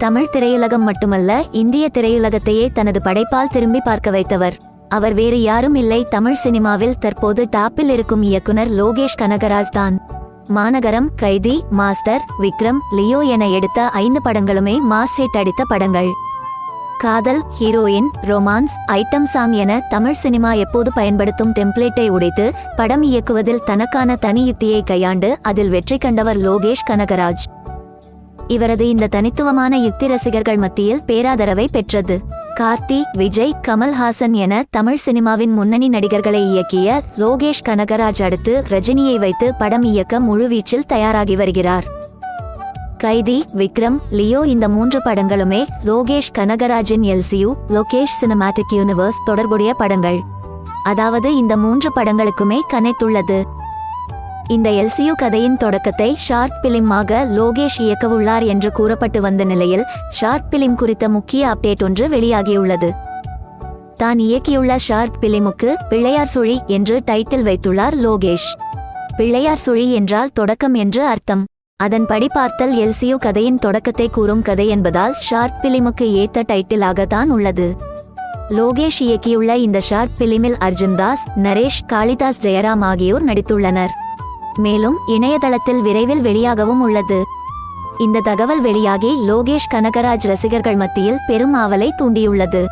தமிழ் திரையுலகம் மட்டுமல்ல இந்திய திரையுலகத்தையே தனது படைப்பால் திரும்பி பார்க்க வைத்தவர். அவர் வேறு யாரும் இல்லை தமிழ் சினிமாவில் தற்போது டாப்பில் இருக்கும் இயக்குனர் லோகேஷ் கனகராஜ் தான். மாநகரம் கைதி மாஸ்டர் விக்ரம் லியோ என எடுத்த ஐந்து படங்களுமே மாஸ் ஹிட் அடித்த படங்கள். காதல் ஹீரோயின் ரொமான்ஸ் ஐட்டம் சாங் என தமிழ் சினிமா எப்போது பயன்படுத்தும் டெம்ப்ளேட்டை உடைத்து படம் இயக்குவதில் தனக்கான தனி யுத்தியை கையாண்டு அதில் வெற்றி கண்டவர் லோகேஷ் கனகராஜ். இவரது இந்த தனித்துவமான யுக்தி ரசிகர்கள் மத்தியில் பேராதரவை பெற்றது. கார்த்தி விஜய் கமல்ஹாசன் என தமிழ் சினிமாவின் முன்னணி நடிகர்களை இயக்கிய லோகேஷ் கனகராஜ் அடுத்து ரஜினியை வைத்து படம் இயக்க முழுவீச்சில் தயாராகி வருகிறார். கைதி விக்ரம் லியோ இந்த மூன்று படங்களுமே லோகேஷ் கனகராஜின் எல்சியு லோகேஷ் சினிமாட்டிக் யூனிவர்ஸ் தொடர்புடைய படங்கள். அதாவது இந்த மூன்று படங்களுக்குமே கனைத்துள்ளது. இந்த எல்சியு கதையின் தொடக்கத்தை ஷார்ட் பிலிமாக லோகேஷ் இயக்கவுள்ளார் என்று கூறப்பட்டு வந்த நிலையில் ஷார்ட் பிலிம் குறித்த முக்கிய அப்டேட் ஒன்று வெளியாகியுள்ளது. தான் இயக்கியுள்ள ஷார்ட் பிலிமுக்கு பிள்ளையார் சுழி என்று டைட்டில் வைத்துள்ளார் லோகேஷ். பிள்ளையார் சுழி என்றால் தொடக்கம் என்று அர்த்தம். அதன்படி பார்த்தல் எல்சியு கதையின் தொடக்கத்தை கூறும் கதை என்பதால் ஷார்ட் பிலிமுக்கு ஏத்த டைட்டிலாக தான் உள்ளது. லோகேஷ் இயக்கியுள்ள இந்த ஷார்ட் பிலிமில் அர்ஜுன் தாஸ் நரேஷ் காளிதாஸ் ஜெயராம் ஆகியோர் நடித்துள்ளனர். மேலும் இணையதளத்தில் விரைவில் வெளியாகவும் உள்ளது. இந்த தகவல் வெளியாகி லோகேஷ் கனகராஜ் ரசிகர்கள் மத்தியில் பெரும் ஆவலை தூண்டியுள்ளது.